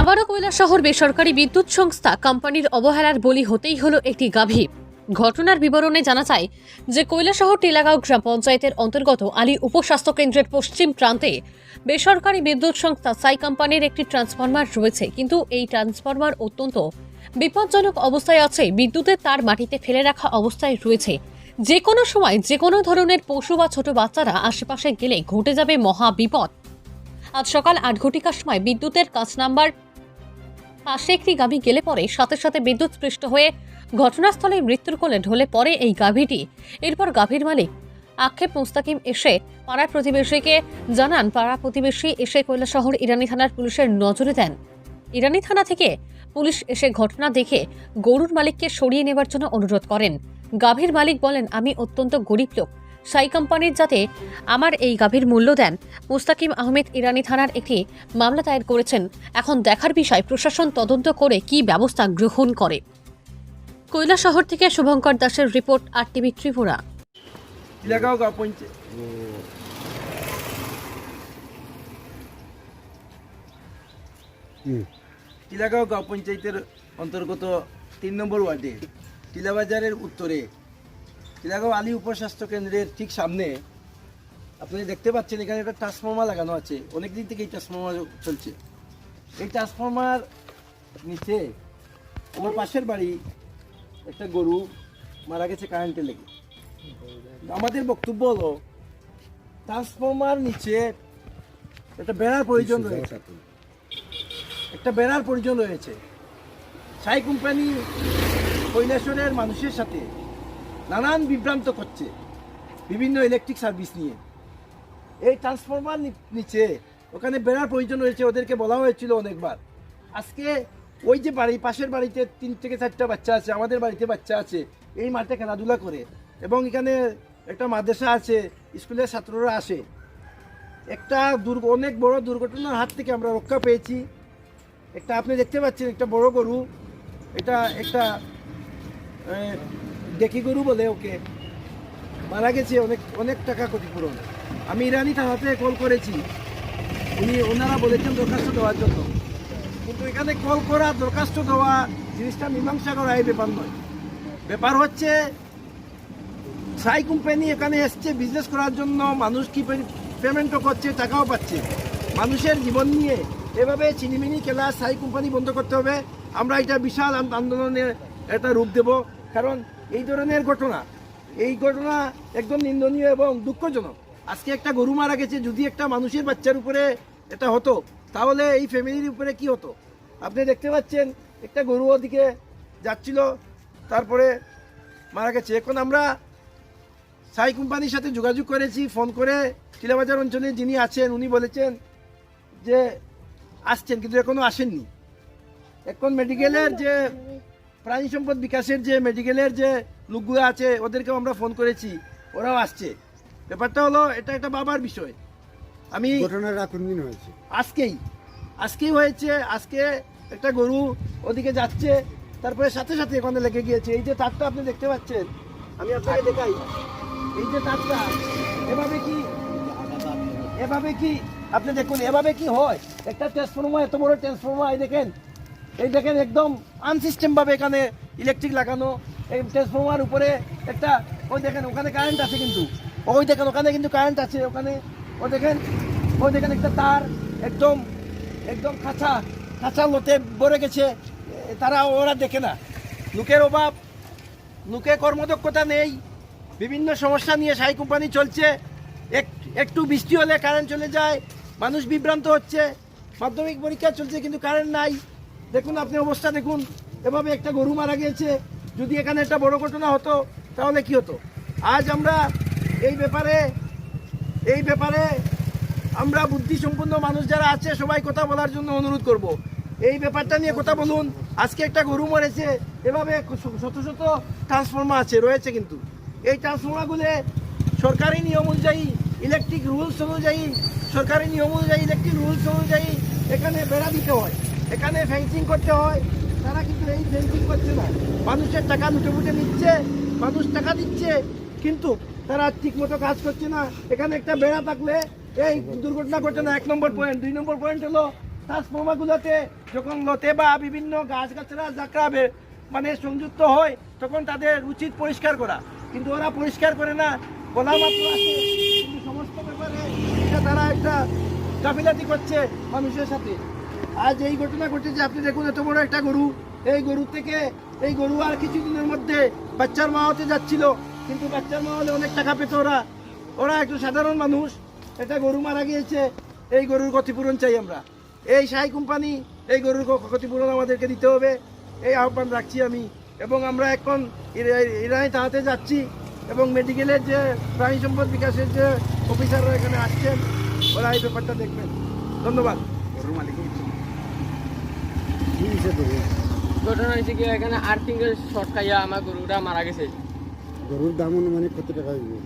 আবারও শহর বেসরকারি বিদ্যুৎ সংস্থা কোম্পানির অবহেলার বলি হতেই হলো একটি গাভী। ঘটনার বিবরণে জানা যায় যে কৈলাসহর টিলাগাঁও গ্রাম পঞ্চায়েতের অন্তর্গত আলী উপস্বাস্থ্য কেন্দ্রের পশ্চিম প্রান্তে বেসরকারি বিদ্যুৎ সংস্থা সাই কোম্পানির একটি ট্রান্সফরমার রয়েছে। কিন্তু এই ট্রান্সফরমার অত্যন্ত বিপজ্জনক অবস্থায় আছে। বিদ্যুতের তার মাটিতে ফেলে রাখা অবস্থায় রয়েছে। যে কোনো সময় যে কোনো ধরনের পশু বা ছোট বাচ্চারা আশেপাশে গেলে ঘটে যাবে মহা বিপদ। আজ সকাল আট ঘটিকার সময় বিদ্যুতের কাজ নাম্বার পাশে একটি গাভী গেলে পরে সাথে সাথে বিদ্যুৎ স্পৃষ্ট হয়ে ঘটনাস্থলে মৃত্যুর কোলে ঢলে পড়ে এই গাভীটি। এরপর গাভীর মালিক আক্ষেপ মুস্তাকিম এসে পাড়ার প্রতিবেশীকে জানান, পাড়া প্রতিবেশী এসে কৈলাসহর ইরানি থানার পুলিশের নজরে দেন। ইরানি থানা থেকে পুলিশ এসে ঘটনা দেখে গরুর মালিককে সরিয়ে নেবার জন্য অনুরোধ করেন। গাভীর মালিক বলেন আমি অত্যন্ত গরিব লোক। সাই কোম্পানির যাতে আমার এই গাভীর মূল্য দেন মুস্তাকিম আহমেদ ইরানি থানার একটি মামলা দায়ের করেছেন। এখন দেখার বিষয় প্রশাসন তদন্ত করে কি ব্যবস্থা গ্রহণ করে? কৈলাসহর থেকে শুভঙ্কর দাসের report R TV Tripura. Tilagaon গাঁও টিলাগাঁও গাঁও পঞ্চায়েতের অন্তর্গত তিন নম্বর ওয়ার্ডে টিলাবাজারের উত্তরে। টিলাগাঁও আলী উপস্বাস্থ্য কেন্দ্রের ঠিক সামনে। আপনি দেখতে পাচ্ছেন এখানে একটা ট্রান্সফর্মার লাগানো আছে। অনেক দিন থেকে এই ট্রান্সফর্মার চলছে। এই ট্রান্সফর্মার নিচে আমার পাশের বাড়ি একটা গরু মারা গেছে কারেন্টে লেগে। আমাদের বক্তব্য হলো ট্রান্সফর্মার নিচে একটা বেড়ার প্রয়োজন রয়েছে। একটা বেড়ার প্রয়োজন রয়েছে। সাই কোম্পানি কৈলাসরের মানুষের সাথে নানান বিভ্রান্ত করছে বিভিন্ন ইলেকট্রিক সার্ভিস নিয়ে। এই ট্রান্সফর্মার নিচে ওখানে বেড়ার প্রয়োজন রয়েছে, ওদেরকে বলা হয়েছিল অনেকবার। আজকে ওই যে বাড়ি, পাশের বাড়িতে তিন থেকে চারটা বাচ্চা আছে, আমাদের বাড়িতে বাচ্চা আছে, এই মাঠে খেলাধুলা করে। এবং এখানে একটা মাদ্রাসা আছে, স্কুলের ছাত্ররা আসে। একটা দুর্গ, অনেক বড় দুর্ঘটনার হাত থেকে আমরা রক্ষা পেয়েছি। একটা আপনি দেখতে পাচ্ছেন, একটা বড় গরু, এটা একটা ডেকি গরু বলে ওকে। মারা গেছে, অনেক অনেক টাকা ক্ষতিপূরণ। আমি ইরানি থানাতে কল করেছি। উনি, ওনারা বলেছেন দরখাস্ত দেওয়ার জন্য। কিন্তু এখানে কল করা, দরখাস্ত দেওয়া, জিনিসটা মীমাংসা করা এই ব্যাপার নয়। ব্যাপার হচ্ছে সাই কোম্পানি এখানে এসছে বিজনেস করার জন্য, মানুষ কি পেমেন্টও করছে, টাকাও পাচ্ছে। মানুষের জীবন নিয়ে, এভাবে চিনিমিনি খেলা সাই কোম্পানি বন্ধ করতে হবে। আমরা এটা বিশাল আন- আন্দোলনের একটা রূপ দেব। কারণ এই ধরনের ঘটনা, এই ঘটনা একদম নিন্দনীয় এবং দুঃখজনক। আজকে একটা গরু মারা গেছে, যদি একটা মানুষের বাচ্চার উপরে এটা হতো, তাহলে এই ফ্যামিলির উপরে কি হতো? আপনি দেখতে পাচ্ছেন, একটা গরু ওদিকে যাচ্ছিল, তারপরে মারা গেছে। এখন আমরা সাই কোম্পানির সাথে যোগাযোগ করেছি, ফোন করে টিলাবাজার অঞ্চলে যিনি আছেন, উনি বলেছেন যে আসছেন, কিন্তু এখনও আসেননি। এখন মেডিকেলের যে প্রাণী সম্পদ বিকাশের যে মেডিকেলের যে লোকগুলো আছে ওদেরকেও আমরা ফোন করেছি। ওরাও আসছে। ব্যাপারটা হলো এটা একটা বাবার বিষয়। আমি ঘটনাটা কোন দিন হয়েছে। আজকেই আজকেই হয়েছে আজকে একটা গরু ওদিকে যাচ্ছে তারপরে সাথে সাথে ওখানে লেগে গিয়েছে। এই যে তারটা আপনি দেখতে পাচ্ছেন আমি আপনাকে দেখাই। এই যে তারটা এভাবে কি এভাবে কি আপনি দেখুন এভাবে কি হয়? একটা ট্রান্সফর্মার এত বড় ট্রান্সফর্মার দেখেন এই দেখেন একদম আনসিস্টেম ভাবে এখানে ইলেকট্রিক লাগানো, এই ট্রান্সফর্মার উপরে একটা, ওই দেখেন ওখানে কারেন্ট আছে কিন্তু। ওই দেখেন ওখানে কিন্তু কারেন্ট আছে, ওখানে ও দেখেন, ওই দেখেন একটা তার, একদম একদম খাঁচা খাঁচা লোতে ভরে গেছে। তারা ওরা দেখে না। লোকের অভাব লোকে কর্মদক্ষতা নেই। বিভিন্ন সমস্যা নিয়ে সাই কোম্পানি চলছে। এক, একটু বৃষ্টি হলে কারেন্ট চলে যায়, মানুষ বিভ্রান্ত হচ্ছে। মাধ্যমিক পরীক্ষা চলছে কিন্তু কারেন্ট নাই। দেখুন, আপনি অবস্থা দেখুন। এভাবে একটা গরু মারা গিয়েছে। যদি এখানে একটা বড় ঘটনা হতো, তাহলে কি হতো? আজ আমরা এই ব্যাপারে এই ব্যাপারে আমরা বুদ্ধিসম্পন্ন মানুষ যারা আছে, সবাই কথা বলার জন্য অনুরোধ করব। এই ব্যাপারটা নিয়ে কথা বলুন। আজকে একটা গরু মরেছে। এভাবে শত শত ট্রান্সফর্মার আছে, রয়েছে কিন্তু। এই ট্রান্সফর্মারগুলো সরকারি নিয়ম অনুযায়ী ইলেকট্রিক রুলস অনুযায়ী, সরকারি নিয়ম অনুযায়ী ইলেকট্রিক রুলস অনুযায়ী এখানে বেড়া দিতে হয়। এখানে ফেন্সিং করতে হয়। তারা কিন্তু এই ফেন্সিং করছে না। মানুষের টাকা লুটে ফুটে নিচ্ছে, মানুষ টাকা দিচ্ছে, কিন্তু তারা ঠিক মতো কাজ করছে না। এখানে একটা বেড়া থাকলে, এই দুর্ঘটনা ঘটে না। এক নম্বর পয়েন্ট দুই নম্বর পয়েন্ট হলো ট্রান্সফর্মারগুলোতে যখন লতে বা বিভিন্ন গাছ গাছরা যাকরা মানে সংযুক্ত হয়, তখন তাদের উচিত পরিষ্কার করা। কিন্তু ওরা পরিষ্কার করে না। বলা মাত্র আছে, কিন্তু সমস্ত ব্যাপারে তারা একটা গাফিলাতি করছে মানুষের সাথে। আজ এই ঘটনা ঘটেছে, আপনি দেখুন এত বড় একটা গরু। এই গরু থেকে এই গরু আর কিছুদিনের মধ্যে বাচ্চার মা হতে যাচ্ছিল। কিন্তু বাচ্চার মা হলে অনেক টাকা পেত ওরা। ওরা একটু সাধারণ মানুষ এটা গরু মারা গিয়েছে। এই গরুর ক্ষতিপূরণ চাই আমরা। এই সাই কোম্পানি এই গরুর ক্ষতিপূরণ আমাদেরকে দিতে হবে। এই আহ্বান রাখছি আমি। এবং আমরা এখন ইরা- ইরানি তাহাতে যাচ্ছি। এবং মেডিকেলের যে প্রাণী সম্পদ বিকাশের যে অফিসাররা এখানে আসছেন, ওরা এই ব্যাপারটা দেখবেন। ধন্যবাদ। গরুর মালিক। ঘটনা হয়েছে কি এখানে আর্থিং শর্ট খাইয়া আমার গরুটা মারা গেছে। গরুর দাম অনুমানিক কত টাকা হইবে?